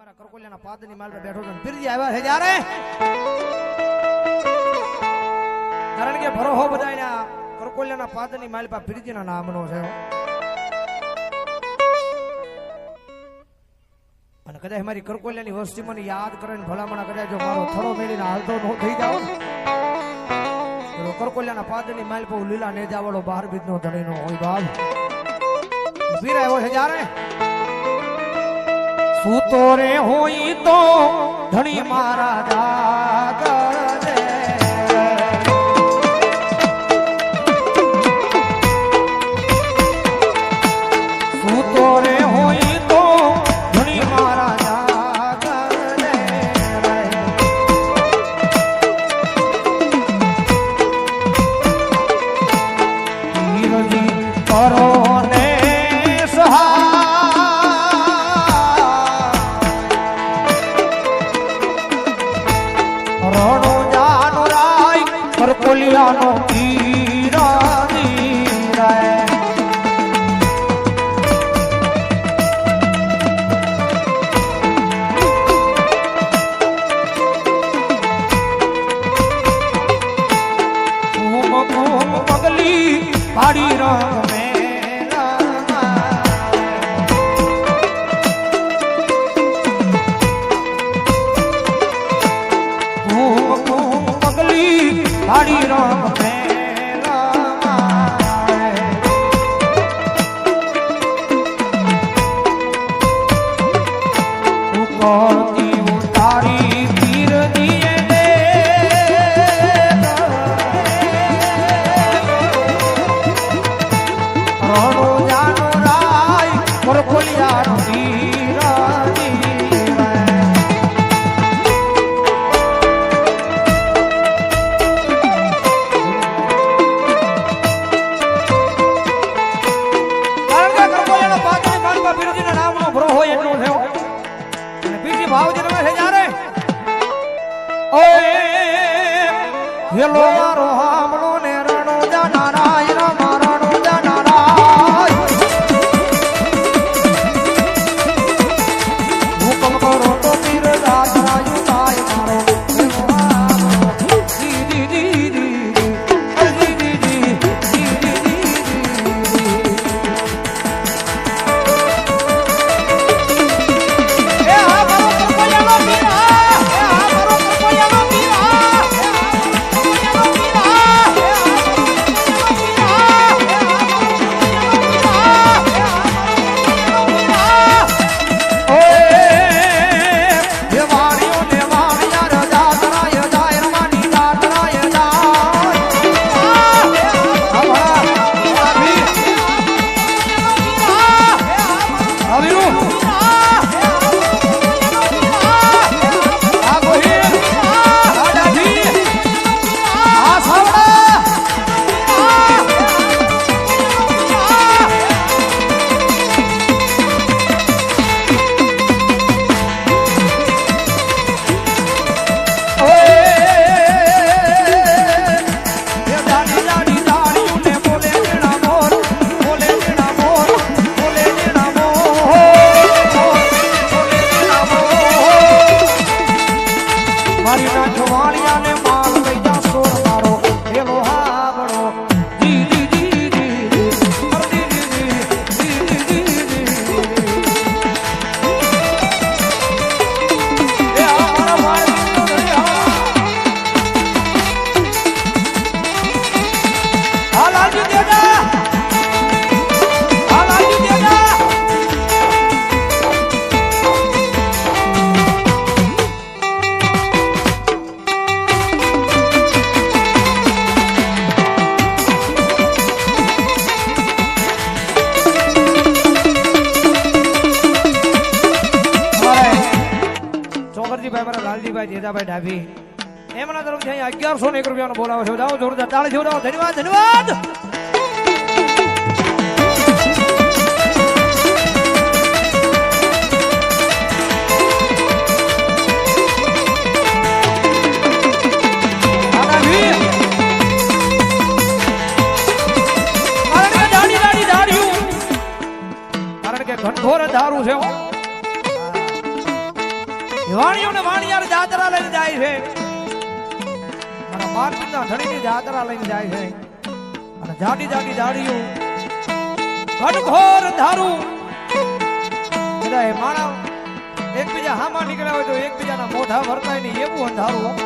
મારા કરકોલિયાના પાદની માલ પર બેઠો છું ને પીરજી આવ્યા છે જ્યારે કારણ કે ભરોહો બધાયના કરકોલિયાના પાદની માલ પર પીરજીના નામનો છે અને કદાચ મારી કરકોલિયાની વસ્તી મને યાદ કરે ને ભલામણા કદાચ જો મારો થડો મેળીને હાલતો ન થઈ જાવ ને તો કરકોલિયાના પાદની માલ પર હું લીલા નેજાવાળો બહાર બીજનો ધણીનો હોય બાપ વીર આવ્યો છે જ્યારે સૂતો રે હોય તો ધણી મારા દાદર અહીંયા અગિયારસો ને એક રૂપિયાનો બોલાવો છો. જાઓ જોરદાર. તાળી જોડાવો. ધન્યવાદ ધન્યવાદ. છે. વાણીઓ ને વાણિયાર જાત્રા લઈને જાય છે. માર્ગના ધણીની જાત્રા લઈને જાય છે. અને જાડી જાડી જાડીઓ ઘનઘોર ધારું. બધા એ માણા એકબીજા હામાં નીકળ્યા હોય તો એકબીજાના મોઢા ભરતાય નહીં એવું અંધારું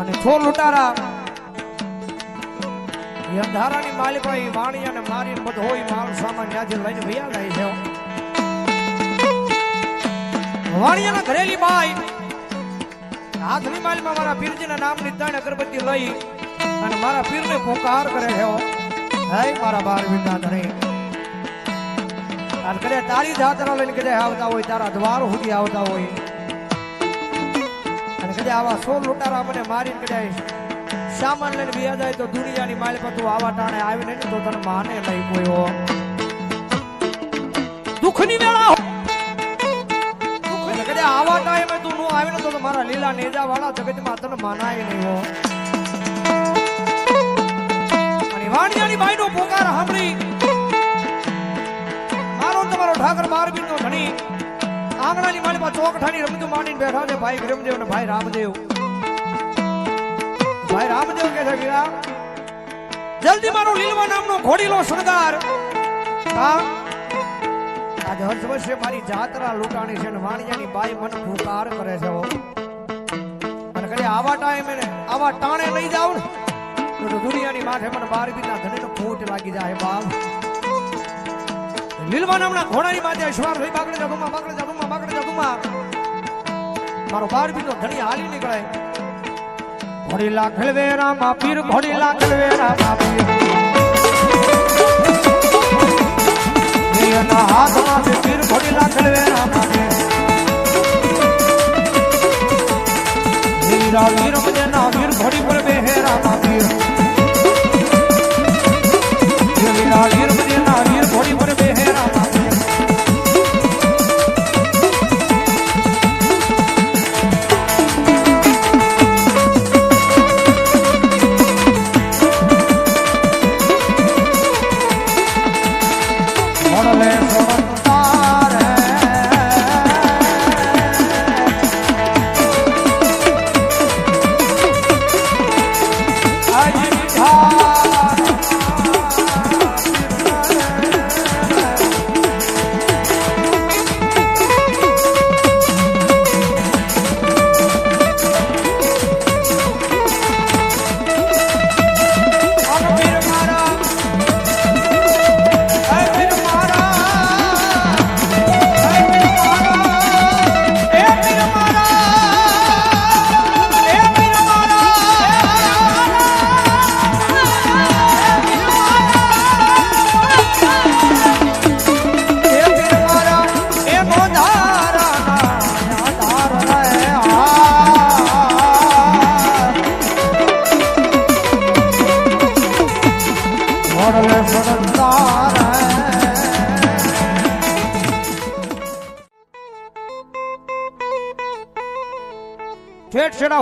અને છોર લૂંટારા. એ અંધારાની માલિકાઈ વાણી અને મારી બધો હોય માલ સામાન ત્યાંથી લઈને ભૈયા જાય છે. વાણિયાના ઘરેલી બાઈ હાથની માલમાં મારા પીરજીના નામની ત્રણ અગરબત્તી લઈ અને મારા પીરને પોકાર કરે હે. મારા બાર વિના ધણી અને કદે તારી જાત્રા લઈને કદાચ આવતા હોય, તારા દ્વાર સુધી આવતા હોય. અને કદે આવા સોલ લૂંટારા મને મારીને કદે સામાન લઈને વ્યા જાય તો દુનિયાની માલ પર તું આવા ટાણે આવીને નહીં તો તને માને નહીં કોઈ. દુઃખની વેળા આવા ટાઈમે તું નો ને મારા લીલા નેજા વાળા જગતમાં તને મનાય નહીં હો. અને વાણિયાની બાઈનો પોકાર સાંભળી. મારો ને તમારો ઠાકર બારબીન નો ધણી. આંગણાની માળીમાં ચોકઠાની રમતું માંડીને બેઠા છે ભાઈ વિરમદેવ ને ભાઈ રામદેવ. ભાઈ રામદેવ કે છે, વીરા, જલ્દી મારો લીલવા નામનો ઘોડીલો શણગાર. હા? આજે હર્ષ વર્ષે મારી જાત્રા લૂંટાણી છે અને વાણિયાની બાઈ મને ફૂકાર કરે છે અને કદી આવા ટાઈમે આવા ટાણે લઈ જાવ ને, તો દુનિયાની માથે મને બાર બીના ધણીનો ફૂટ લાગી જાય બાપ. લીલવા નામના ઘોડાની માથે શ્વાર લઈ બાગડે જાદુમાં બાગડે જાદુમાં બાગડે જાદુમાં મારો બાર બીનો ધણી હાલી નીકળે. ઘોડીલા ખેલવે રામા પીર ઘોડીલા ખેલવે રામા પીર એના હાથમાં ખેલવે રામા પીર વીરા મજેના પર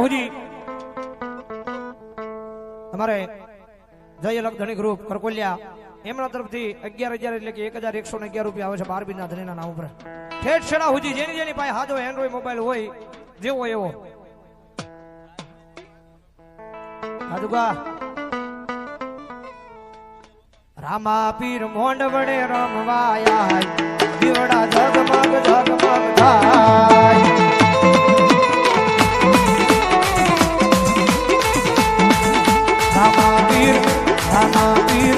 છેડા અમારે જય અલગ ગ્રુપ કરકોલિયા એમના તરફથી અગિયાર હજાર એટલે કે એક હજાર એકસો ને અગિયાર રૂપિયા આવે છે બારબીના ધણીના નામ ઉપર. ઠેઠ છેડા હુજી જેની જેની પાસે હાજો એન્ડ્રોઈડ મોબાઈલ હોય, જેવો એવો. હાજુગા રામા પીર મોંડ વડે રમવાયા દીવડા જગમગ જગમગ થાય. રામા પીર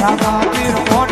રામા પીર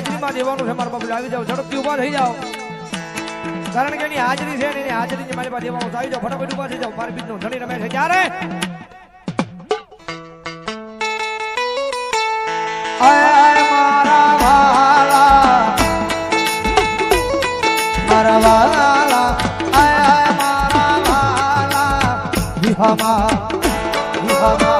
એટલે આવી જાઓ, ઝડપથી ઊભા થઈ જાઓ. કારણ કે એની હાજરી છે ને એની હાજરીની મારી પાસે આવી જાઓ, ફટાફટ ઊભા થઈ જાઓ. મારી બીજનો ધણી રમે છે. ક્યારે? મારા વાલા, મારા મારા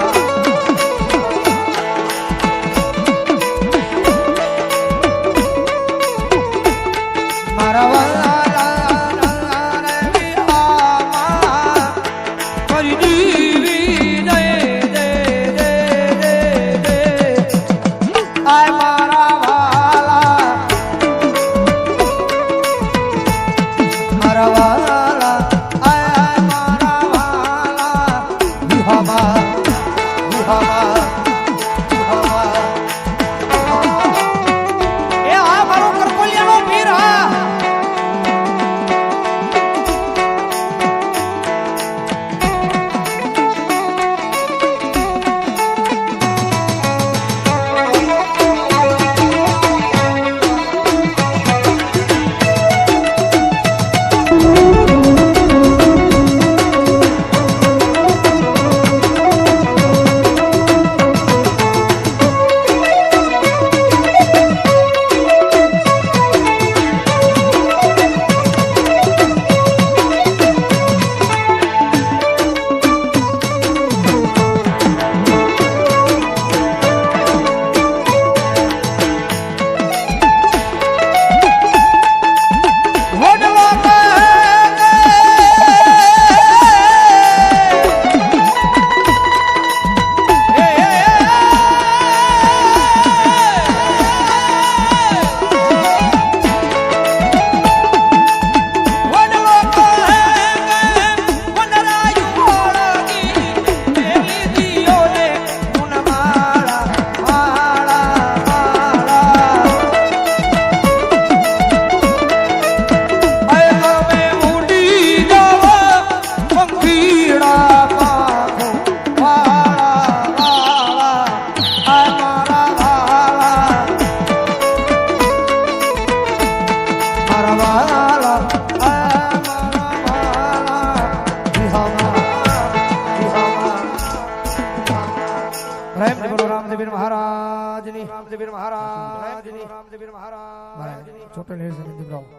મહારાજની રામદેવીર મહારાજની રામદેવીર